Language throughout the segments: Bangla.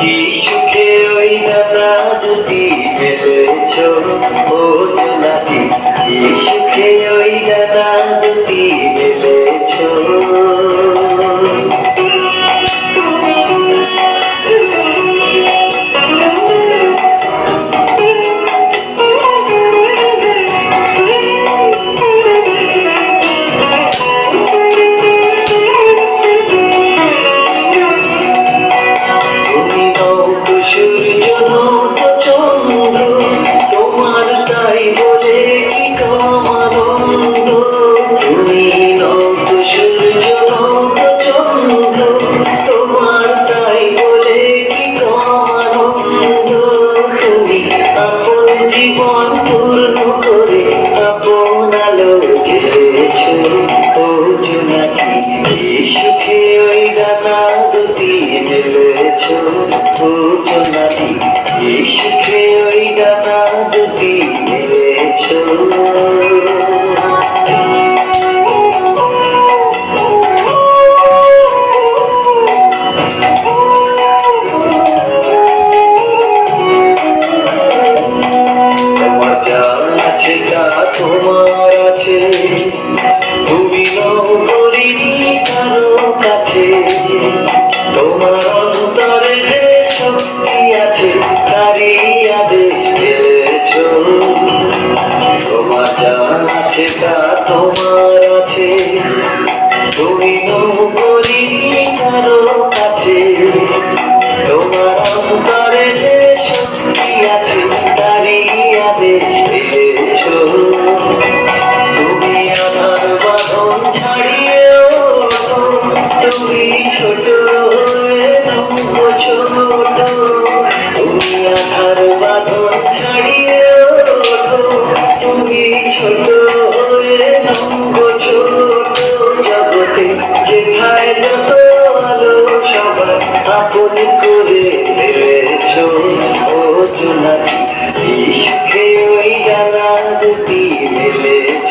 শিশুকে ওই দাদা যদি ভেবেছ ও নাকি করে আপন আলো ও জোনাকি সুখে ওই দানা দুটি মেলেছ ও জোনাকি তা তোমার আছে। তুমি নগরী কারও কাছে। তোমার অন্তরে যে শক্তি আছে, তারই আদেশ পেয়েছ তোমার যা আছে তা তোমার আছে। তুমি নগরী কারও যত আলো সবাই আপন করে ফেলেছ এই সুখে ওই ডানা দুটি মেলেছ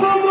for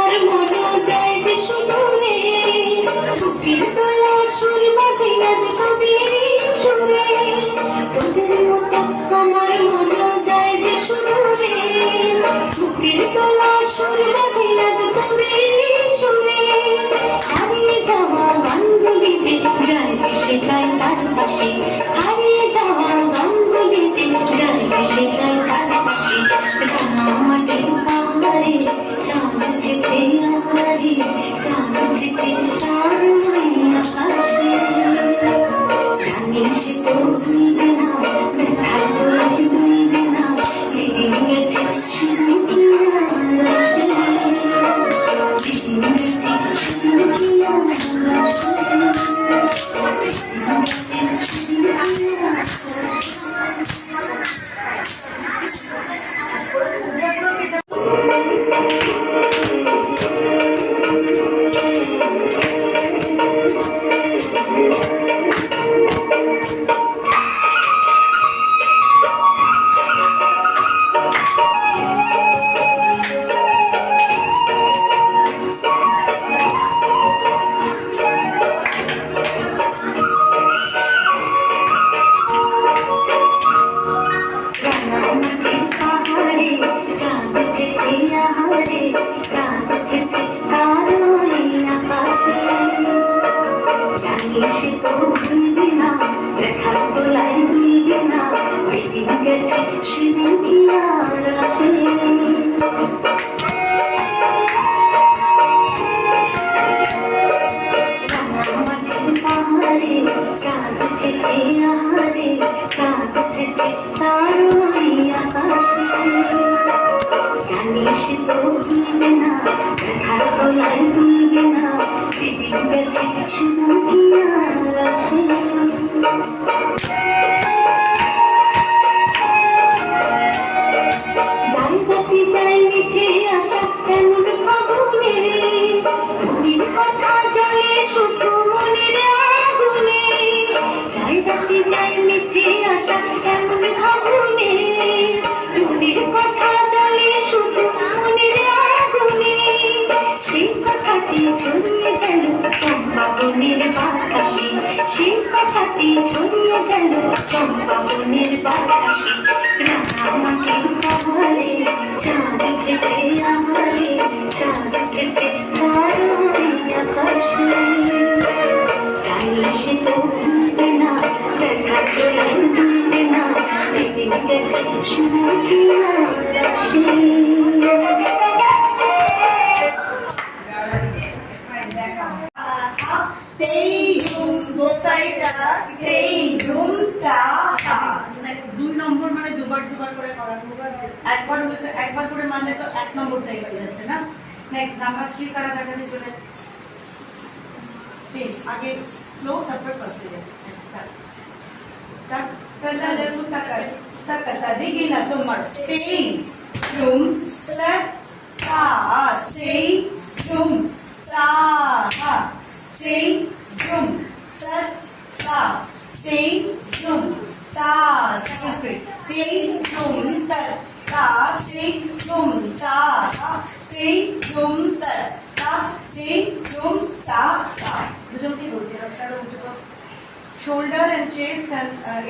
ফুলের পাতাশি শীত পাতাতে ছড়িয়ে গেল চম্পা বনের বাতাসি রাঙা মাটির কবলে চাঁদ ঘেটে আমারে চাঁদ ঘেটে তারই আকাশে চাইলে সে তো ভুলবে না দেখা করে ভুলবে না সেদিন গেছে সুখী আকাশে গোসাইটা সেই ঝুমটা দুই নম্বর মানে দুবার দুবার করে করা একবার একবার করে মানলে তো এক নম্বরটাই হয়ে যাচ্ছে না নেক্সট নাম্বার থ্রি কারা দেখা চলে আগে স্লো তারপর করতে দিগিনা তোমার সেই ঝুম প্লাস সেই ঝুম চেস্ট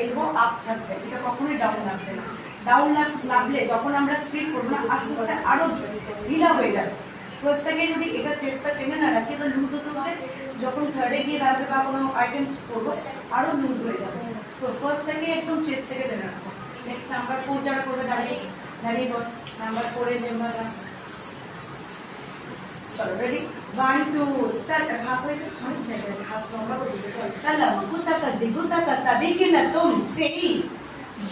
এলবো আপ থাকবে। এটা কখনোই ডাউন লাগবে না। ডাউন লাগলে যখন আমরা স্পিড করব না, আস্তে আস্তে আরও ঢিলা হয়ে যাবে। ফার্স্ট থেকে যদি এটা চেস্টটা টেনে না রাখি এটা লুজ হতে হতে যখন থার্ডে গিয়ে দাঁড়াবে বা কোনো আইটেমস করব, আরও লুজ হয়ে যাবে। তো ফার্স্ট থেকে একদম চেস্ট থেকে টেনে রাখব। নেক্সট নাম্বার ফোর যারা করবে, দাঁড়িয়ে দাঁড়িয়ে বস। নাম্বার ফোরে মেম্বার চলো ready one two start half হয়ে গেছে হাফ লম্বা করে দিতে চলো চলো গুতা কাদি গুতা কাতা দেখি না তুম সেই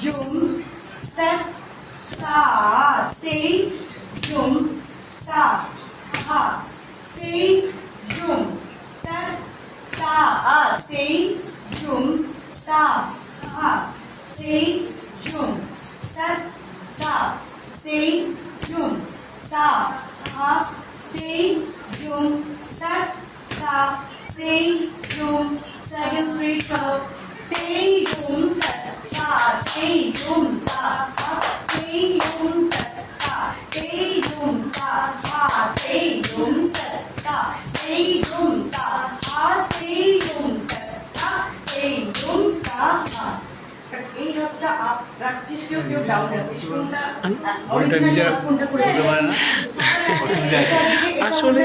জুম স্টার্ট সা সেই জুম সা হা সেই জুম স্টার্ট সা আ সেই জুম সা হা সেই জুম স্টার্ট সা সেই জুম সা Stay, zoom, that, that, stay, zoom, second street club. stay, zoom, that, that, stay, zoom, আসলে